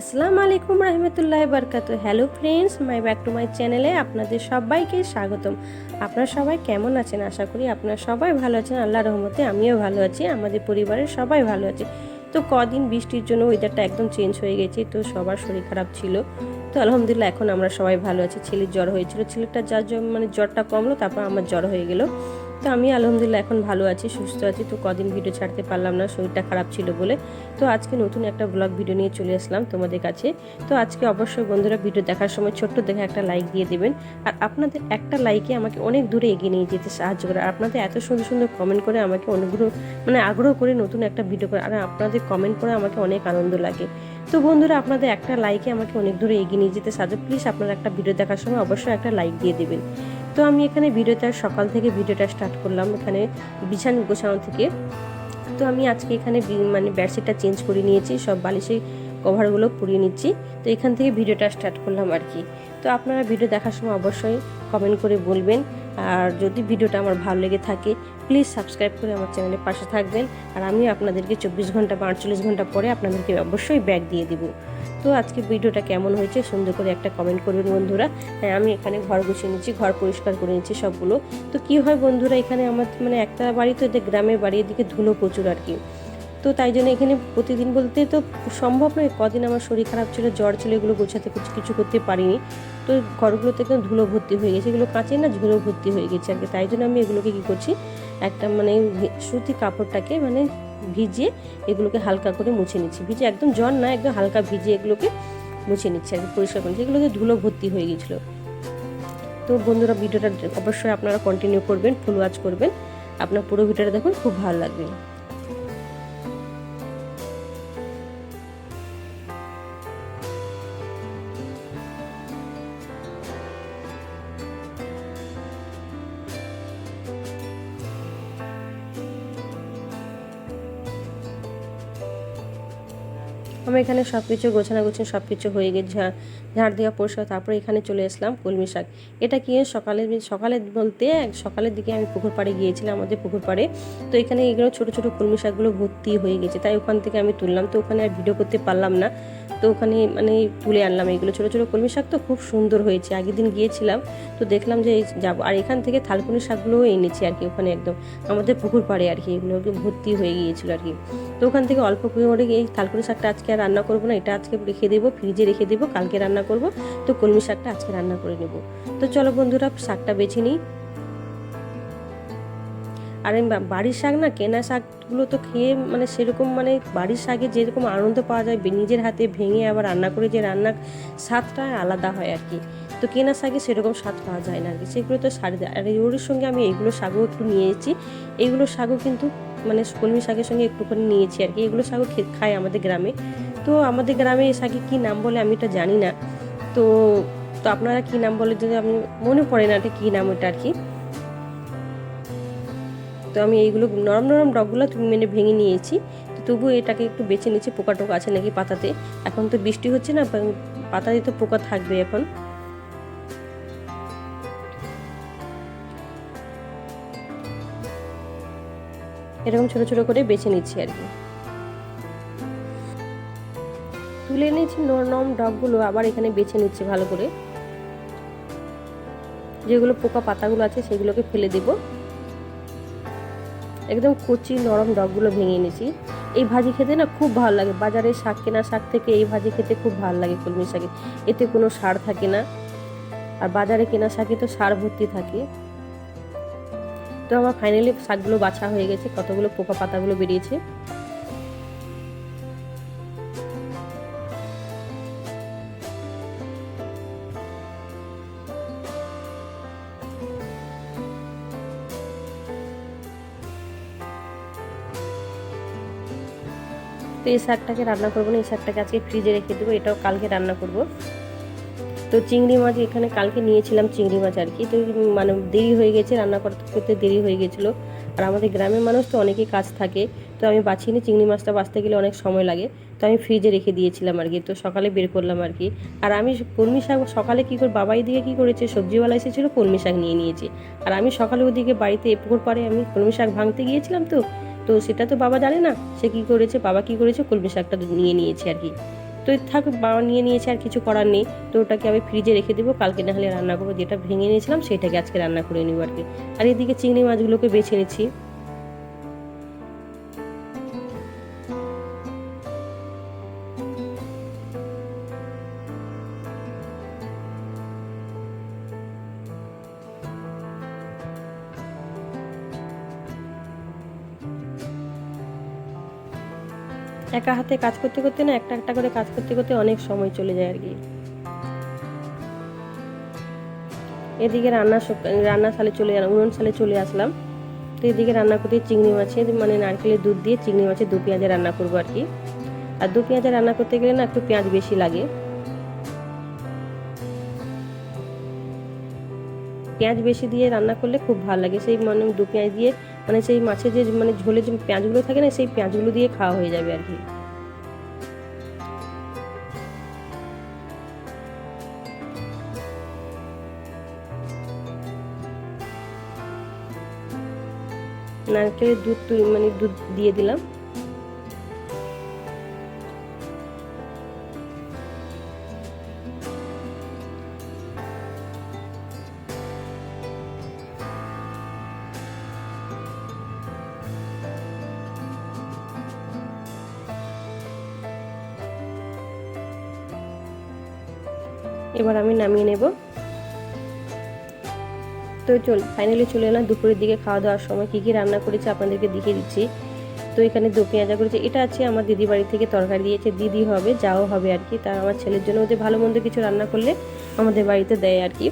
আসসালামু আলাইকুম রহমতুল্লাহ বরকাত hello friends my back to my চ্যানেলে আপনাদের সবাইকে স্বাগতম। আপনারা সবাই কেমন আছেন? আশা করি আপনারা সবাই ভালো আছেন। আল্লাহ রহমতে আমিও ভালো আছি, আমাদের পরিবারের সবাই ভালো আছে। তো কদিন বৃষ্টির জন্য ওয়েদারটা একদম চেঞ্জ হয়ে গেছে, তো সবার শরীর খারাপ ছিল। তো আলহামদুলিল্লাহ এখন আমরা সবাই ভালো আছি। ছেলের জ্বর হয়েছিল। ছেলেটা যার মানে জ্বরটা কমলো, তারপর আমার জ্বর হয়ে গেলো। তো আমি আলহামদুলিল্লাহ এখন ভালো আছি, সুস্থ আছি। তো কদিন ভিডিও ছাড়তে পারলাম না, শরীরটা খারাপ ছিল বলে। তো আজকে নতুন একটা ব্লগ ভিডিও নিয়ে চলে আসলাম তোমাদের কাছে। তো আজকে অবশ্যই বন্ধুরা ভিডিও দেখার সময় ছোট্ট দেখে একটা লাইক দিয়ে দেবেন। আর আপনাদের একটা লাইকে আমাকে অনেক দূরে এগিয়ে নিয়ে যেতে সাহায্য করে। আর আপনাদের এত সুন্দর সুন্দর কমেন্ট করে আমাকে অনুগ্রহ মানে আগ্রহ করে নতুন একটা ভিডিও করে। আর আপনাদের কমেন্ট করে আমাকে অনেক আনন্দ লাগে। তো বন্ধুরা, আপনাদের একটা লাইকে আমাকে অনেক দূরে এগিয়ে নিয়ে যেতে সাহায্য প্লিজ আপনারা একটা ভিডিও দেখার সময় অবশ্যই একটা লাইক দিয়ে দেবেন। তো আমি এখানে ভিডিওটা সকাল থেকে ভিডিওটা স্টার্ট করলাম, এখানে বিছান গোছানো থেকে। তো আমি আজকে এখানে মানে বেডশিটটা চেঞ্জ করে নিয়েছি, সব বালিশের কভারগুলো পুড়িয়ে নিচ্ছি। তো এখান থেকে ভিডিওটা স্টার্ট করলাম আর কি। তো আপনারা ভিডিও দেখার সময় অবশ্যই কমেন্ট করে বলবেন। আর যদি ভিডিওটা আমার ভালো লেগে থাকে প্লিজ সাবস্ক্রাইব করে আমার চ্যানেলের পাশে থাকবেন। আর আমি আপনাদেরকে চব্বিশ ঘণ্টা বা আটচল্লিশ ঘণ্টা পরে আপনাদেরকে অবশ্যই ব্যাগ দিয়ে দিব। তো আজকে ভিডিওটা কেমন হয়েছে সুন্দর করে একটা কমেন্ট করবেন বন্ধুরা। হ্যাঁ আমি এখানে ঘর গুছিয়ে নিচ্ছি ঘর পরিষ্কার করে নিচ্ছি সবগুলো। তো কি হয় বন্ধুরা, এখানে আমার মানে একটা বাড়ি তো এদের গ্রামের বাড়ি, এদিকে ধুলো প্রচুর আর কি। তো তাই জন্য এখানে প্রতিদিন বলতে তো সম্ভব নয়। কদিন আমার শরীর খারাপ ছিল, জ্বর ছিল, এগুলো গোছাতে কিছু করতে পারিনি। তো ঘরগুলোতে একদম ধুলো ভর্তি হয়ে গেছে। এগুলো কাঁচে না ধুলো ভর্তি হয়ে গেছে আর কি। তাই জন্য আমি এগুলোকে কী করছি, একটা মানে সুতি কাপড়টাকে মানে ভিজিয়ে এগুলোকে হালকা করে মুছে নিচ্ছি। ভিজে একদম জ্বর না, একদম হালকা ভিজিয়ে এগুলোকে মুছে নিচ্ছি আর কি, পরিষ্কার করে। এগুলোকে ধুলো ভর্তি হয়ে গেছিল। তো বন্ধুরা, ভিডিওটা অবশ্যই আপনারা কন্টিনিউ করবেন ফুল ওয়াচ করবেন। আপনার পুরো ভিডিওটা দেখুন, খুব ভালো লাগবে। আমি এখানে সব কিছু গোছানো গোছানো সব কিছু হয়ে গেছে, ঝাড় ঝাড় দেওয়া পরিষ্কার তারপরে এখানে চলে আসলাম কলমি শাক। এটা কি সকালে সকালে বলতে সকালের দিকে আমি পুকুর পাড়ে গিয়েছিলাম, আমাদের পুকুর পাড়ে। তো এখানে এগুলো ছোটো ছোটো কলমি শাকগুলো ভর্তি হয়ে গেছে, তাই ওখান থেকে আমি তুললাম। তো ওখানে আর ভিডিও করতে পারলাম না। তো ওখানে মানে তুলে আনলাম এগুলো। ছোটো ছোটো কলমি শাক তো খুব সুন্দর হয়েছে। আগের দিন গিয়েছিলাম, তো দেখলাম যে যাব, আর এখান থেকে থালকুনি শাকগুলোও এনেছি আর কি ওখানে একদম। আমাদের পুকুর পাড়ে আর কি এগুলো ভর্তি হয়ে গিয়েছিল আর কি। তো ওখান থেকে অল্প করে এই থালকুনি শাকটা আজকে আর রান্না করব না, এটা আজকে রেখে দেবো ফ্রিজে রেখে দেবো, কালকে রান্না করব। তো কলমি শাকটা আজকে রান্না করে নেব। তো চলো বন্ধুরা, শাকটা বেছে নিই। আর বা- বাড়ির শাক না, কেনা শাকগুলো তো খেয়ে মানে সেরকম মানে বাড়ির শাকে যেরকম আনন্দ পাওয়া যায় নিজের হাতে ভেঙে আবার রান্না করে যে রান্নার স্বাদটা আলাদা হয় আর কি। তো কেনা শাকে সেরকম স্বাদ পাওয়া যায় না আর কি। সেগুলো তো সারি আর ওর সঙ্গে আমি এইগুলো শাকও একটু নিয়েছি। এইগুলো শাকও কিন্তু মানে কলমি শাকের সঙ্গে একটুখানি নিয়েছি আর কি। এগুলো শাকও খায় আমাদের গ্রামে। তো আমাদের গ্রামে শাকে কী নাম বলে আমি এটা জানি না। তো তো আপনারা কী নাম বলে যদি আমি মনে পড়ে না এটা কী নাম ওটা আর কি। তো আমি এইগুলো নরম নরম ডগগুলো তুমি মেনে ভেঙে নিয়েছি। তো তবু এটাকে একটু বেছে নিচ্ছি পোকা টোকা আছে নাকি পাতাতে। এখন তো বৃষ্টি হচ্ছে না পাতাতে তো পোকা থাকবে এখন। এরকম ছোট ছোট করে বেছে নিচ্ছি আর কি। তুলে নিয়েছি, নরম ডগগুলো আবার এখানে বেছে নিচ্ছি ভালো করে। যেগুলো পোকা পাতাগুলো আছে সেগুলোকে ফেলে দেব। একদম কচি নরম ডগগুলো ভেঙে এনেছি এই ভাজি খেতে না খুব ভালো লাগে। বাজারে শাক কেনা শাক থেকে এই ভাজি খেতে খুব ভালো লাগে কলমি শাকে। এতে কোনো সার থাকে না। আর বাজারে কেনা শাকে তো সার ভর্তি থাকে। তো আমার ফাইনালি শাকগুলো বাছা হয়ে গেছে, কতগুলো পোকা পাতাগুলো বেরিয়েছে। তো এই শাকটাকে রান্না করব না, এই শাকটাকে আজকে ফ্রিজে রেখে দেবো, এটাও কালকে রান্না করব। তো চিংড়ি মাছ এখানে কালকে নিয়েছিলাম চিংড়ি মাছ আর কি, তো মানে দেরি হয়ে গেছে, রান্না করতে করতে দেরি হয়ে গেছিল। আর আমাদের গ্রামের মানুষ তো অনেকেই কাজ থাকে, তো আমি বাছিনি চিংড়ি মাছটা বাঁচতে গেলে অনেক সময় লাগে, তো আমি ফ্রিজে রেখে দিয়েছিলাম আর কি, তো সকালে বের করলাম আর কি। আর আমি কলমি শাক সকালে কী করে বাবাই দিকে কী করেছে, সবজিওয়ালা এসেছিল, কলমি শাক নিয়ে নিয়েছে। আর আমি সকালে ওদিকে বাড়িতে এ পুকুর পাড়ে আমি কলমি শাক ভাঙতে গিয়েছিলাম তো তো সেটা তো বাবা জানে না। সে কি করেছে, বাবা কি করেছে, কলমি শাকটা নিয়ে নিয়েছে আর কি। তো থাক, বাবা নিয়ে নিয়েছে আর কিছু করার নেই। তো ওটাকে আমি ফ্রিজে রেখে দেবো, কালকে না হলে রান্না করব। যেটা ভেঙে নিয়েছিলাম সেটাকে আজকে রান্না করে নিব আর কি। আর এদিকে চিংড়ি মাছগুলোকে বেছে নিচ্ছি। একা হাতে কাজ করতে করতে না একটা একটা করে কাজ করতে করতে অনেক সময় চলে যায় আর কি। এদিকে রান্না রান্না সালে চলে উনুন সালে চলে আসলাম। তো এদিকে রান্না করতে চিংড়ি মাছের মানে নারকেলের দুধ দিয়ে চিংড়ি মাছের দু পেঁয়াজে রান্না করব আর কি। আর দু পেঁয়াজে রান্না করতে গেলে না একটু পেঁয়াজ বেশি লাগে। পেঁয়াজ বেশি দিয়ে রান্না করলে খুব ভালো লাগে। সেই মানে দু পেঁয়াজ দিয়ে মানে সেই মাছের যে মানে ঝোলে যে পেঁয়াজগুলো থাকে না, সেই পেঁয়াজগুলো দিয়ে খাওয়া হয়ে যাবে আর কি। নারকেলের দুধ মানে দুধ দিয়ে দিলাম। এবার আমি নামিয়ে নেব। তো চল ফাইনালি চলে এলাম, দুপুরের দিকে খাওয়া দাওয়ার সময় কী কী রান্না করেছি আপনাদেরকে দেখিয়ে দিচ্ছি। তো এখানে দু পেঁয়াজা করেছে, এটা আছে আমার দিদি বাড়ি থেকে তরকারি দিয়েছে, দিদি হবে, যাও হবে আর কি তার আমার ছেলের জন্য ওদের ভালো মন্দ কিছু রান্না করলে আমাদের বাড়িতে দেয় আর কি।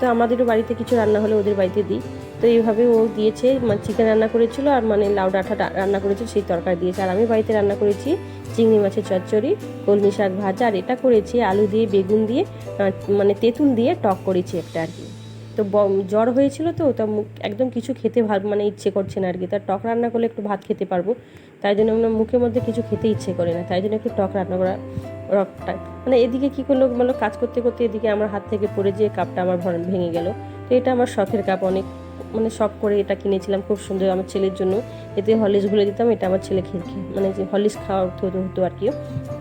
তো আমাদেরও বাড়িতে কিছু রান্না হলে ওদের বাড়িতে দিই। তো এইভাবে ও দিয়েছে মানে চিকেন রান্না করেছিল আর মানে লাউ ডাঁটা রান্না করেছিল সেই তরকারি দিয়েছে। আর আমি বাড়িতে রান্না করেছি চিংড়ি মাছের চচ্চড়ি, কলমি শাক ভাজা, আর এটা করেছি আলু দিয়ে, বেগুন দিয়ে মানে তেঁতুল দিয়ে টক করেছি একটা আর কি। তো জ্বর হয়েছিল তো, তা মুখ একদম কিছু খেতে ভালো মানে ইচ্ছে করছে না আর কি তার টক রান্না করলে একটু ভাত খেতে পারব। তাই জন্য আমরা মুখের মধ্যে কিছু খেতে ইচ্ছে করে না। তাই জন্য একটু টক রান্না করা, রকটা। মানে এদিকে কী করল মানে কাজ করতে করতে এদিকে আমার হাত থেকে পড়ে যেয়ে কাপটা আমার ভেঙে গেল। তো এটা আমার শখের কাপ অনেক। মানে শখ করে এটা কিনেছিলাম, খুব সুন্দর আমার ছেলের জন্য। এতে হলিস গুলে দিতাম, এটা আমার ছেলে খেয়ে মানে যে হলিস খাওয়া হতো আর কি।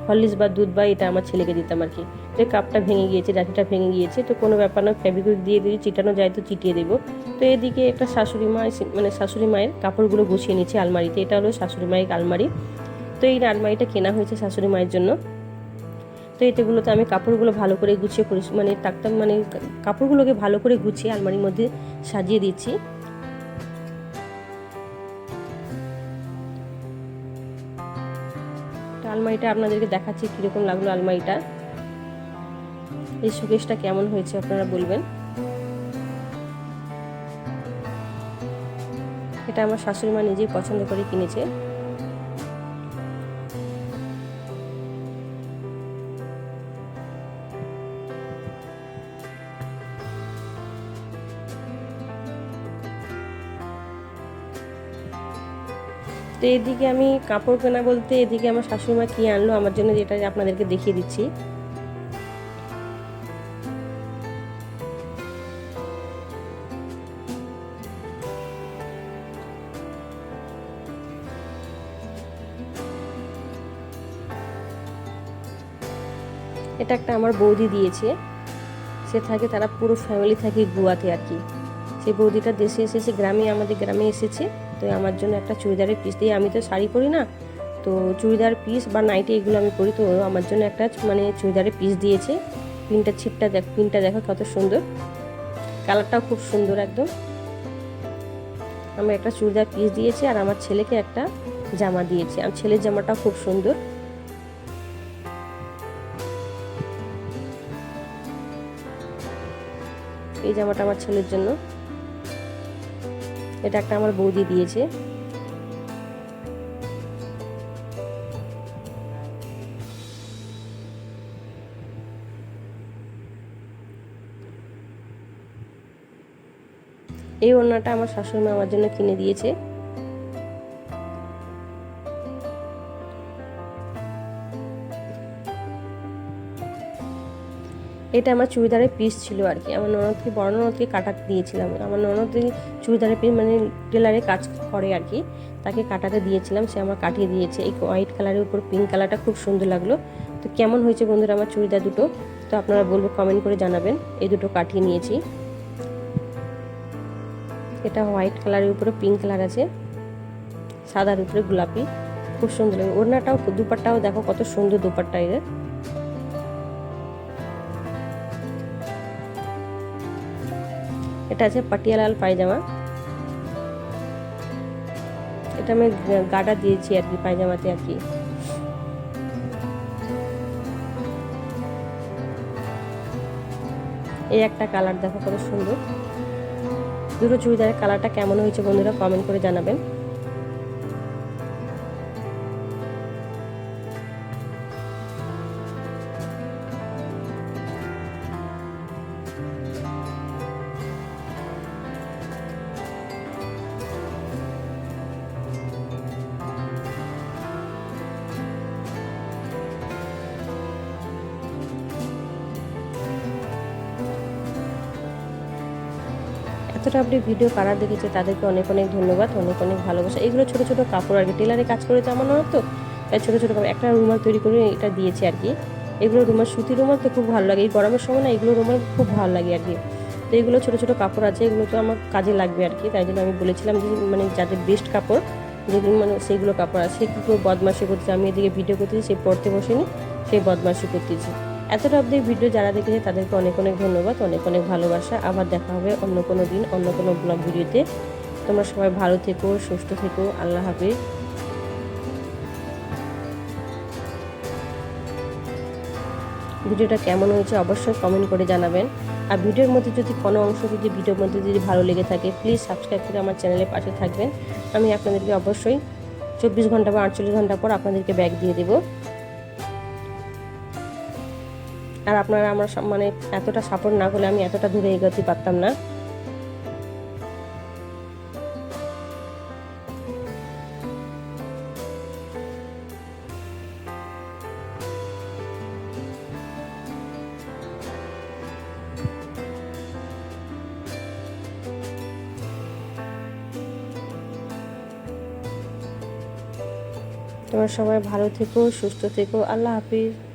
হলিস বা দুধ বা এটা আমার ছেলেকে দিতাম আর কি। যে কাপটা ভেঙে গিয়েছে ডাটিটা ভেঙে গিয়েছে, তো কোনো ব্যাপার না ফেবিকুইক দিয়ে দিয়ে চিটানো যায় তো চিটিয়ে দেবো। তো এদিকে একটা শাশুড়ি মা মানে শাশুড়ি মায়ের কাপড়গুলো গুছিয়ে নিচ্ছে আলমারিতে, এটা হলো শাশুড়ি মায়ের আলমারি। তো এই আলমারিটা কেনা হয়েছে শাশুড়ি মায়ের জন্য। তো এতেগুলোতে আমি কাপড়গুলো ভালো করে গুছিয়ে পরি মানে টাকতাম মানে কাপড়গুলোকে ভালো করে গুছিয়ে আলমারির মধ্যে সাজিয়ে দিচ্ছি। আলমারিটা আপনাদেরকে দেখাচ্ছি কীরকম লাগল আলমারিটা। এই শোকেসটা কেমন হয়েছে আপনারা বলবেন। এটা আমার শাশুড়ি মা নিজেই পছন্দ করে কিনেছে। তো এদিকে আমি কাপড় কেনা বলতে এদিকে আমার শাশুড়িমা কী আনলো, আমার জন্য যেটা আপনাদেরকে দেখিয়ে দিচ্ছি। এটা একটা আমার বৌদি দিয়েছে। সে থাকে, তারা পুরো ফ্যামিলি থাকে গুয়াতে আর কি। সেই বৌদিটা দেশে এসেছে গ্রামে, আমাদের গ্রামে এসেছে। তো আমার জন্য একটা চুড়িদারের পিস দিয়ে আমি তো শাড়ি পরি না। তো চুড়িদার পিস বা নাইটি এগুলো আমি পরি, তো আমার জন্য একটা মানে চুড়িদারের পিস দিয়েছে। পিনটা ছিপটা দেখ পিনটা দেখো কত সুন্দর। কালারটাও খুব সুন্দর একদম। আমি একটা চুড়িদার পিস দিয়েছি আর আমার ছেলেকে একটা জামা দিয়েছি। আর ছেলের জামাটাও খুব সুন্দর। এই জামাটা আমার ছেলের জন্য। এটা একটা আমার বৌদি দিয়েছে। এই ওড়নাটা আমার শাশুড়ি আমার জন্য কিনে দিয়েছে। এটা আমার চুড়িদারের পিস ছিল আর কি। আমার ননদকে, বড় ননদকে কাটাতে দিয়েছিলাম। আমার ননদ চুড়িদারের পিস মানে টেলারে কাজ করে আর কি। তাকে কাটাতে দিয়েছিলাম, সে আমার কাটিয়ে দিয়েছে। এই হোয়াইট কালারের উপর পিঙ্ক কালারটা খুব সুন্দর লাগল। তো কেমন হয়েছে বন্ধুরা আমার চুড়িদার দুটো? তো আপনারা বলব কমেন্ট করে জানাবেন। এই দুটো কাটিয়ে নিয়েছি। এটা হোয়াইট কালারের উপরে পিঙ্ক কালার আছে। সাদার উপরে গোলাপি। খুব সুন্দর লাগে। ওড়নাটাও, দুপাট্টাও দেখো কত সুন্দর দুপাট্টা এদের। এটা আছে পাটিয়ালাল পায়জামা। এটা আমি গাটা দিয়েছি আর কি, পায়জামাতে আর কি। এই একটা কালার দেখো কত সুন্দর। দুটো চুড়িদারের কালারটা কেমন হয়েছে বন্ধুরা কমেন্ট করে জানাবেন। এতটা আপনি ভিডিও কারা দেখেছে তাদেরকে অনেক অনেক ধন্যবাদ, অনেক অনেক ভালোবাসা। এগুলো ছোটো ছোটো কাপড় আর কি টেলারে কাজ করে তো আমার তো, তাই ছোটো ছোটো কাপড়, একটা রুমাল তৈরি করে এটা দিয়েছে আর কি। এগুলো রুমাল, সুতি রুমাল তো খুব ভালো লাগে, এই গরমের সময় না এগুলো রুমাল খুব ভালো লাগে আর কি। তো এগুলো ছোটো ছোটো কাপড় আছে, এগুলো তো আমার কাজে লাগবে আর কি, তাই জন্য আমি বলেছিলাম যে মানে যাদের বেস্ট কাপড় যেগুলো মানে সেইগুলো কাপড় আছে, কী করে বদমাশি করতেছে, আমি এদিকে ভিডিও করতেছি, সে পড়তে বসেনি সেই বদমাশি করতেছি। এতটা অবধি ভিডিও যারা দেখেছে, তাদেরকে অনেক অনেক ধন্যবাদ, অনেক অনেক ভালোবাসা। আবার দেখা হবে অন্য কোনো দিন, অন্য কোনো ব্লগ ভিডিওতে তোমরা সবাই ভালো থেকো, সুস্থ থেকো, আল্লাহ হাফিজ। ভিডিওটা কেমন হয়েছে অবশ্যই কমেন্ট করে জানাবেন। আর ভিডিওর মধ্যে যদি কোনো অংশ যদি ভিডিওর মধ্যে যদি ভালো লেগে থাকে প্লিজ সাবস্ক্রাইব করে আমার চ্যানেলের পাশে থাকবেন। আমি আপনাদেরকে অবশ্যই চব্বিশ ঘণ্টা বা আটচল্লিশ ঘণ্টা পর আপনাদেরকে ব্যাগ দিয়ে দেবো। আর আপনারা আমার মানে এতটা সাপোর্ট না করলে আমি এতটা দূরে এগোতে পারতাম না। তোমার সবাই ভালো থেকো, সুস্থ থেকো। আল্লাহ হাফিজ।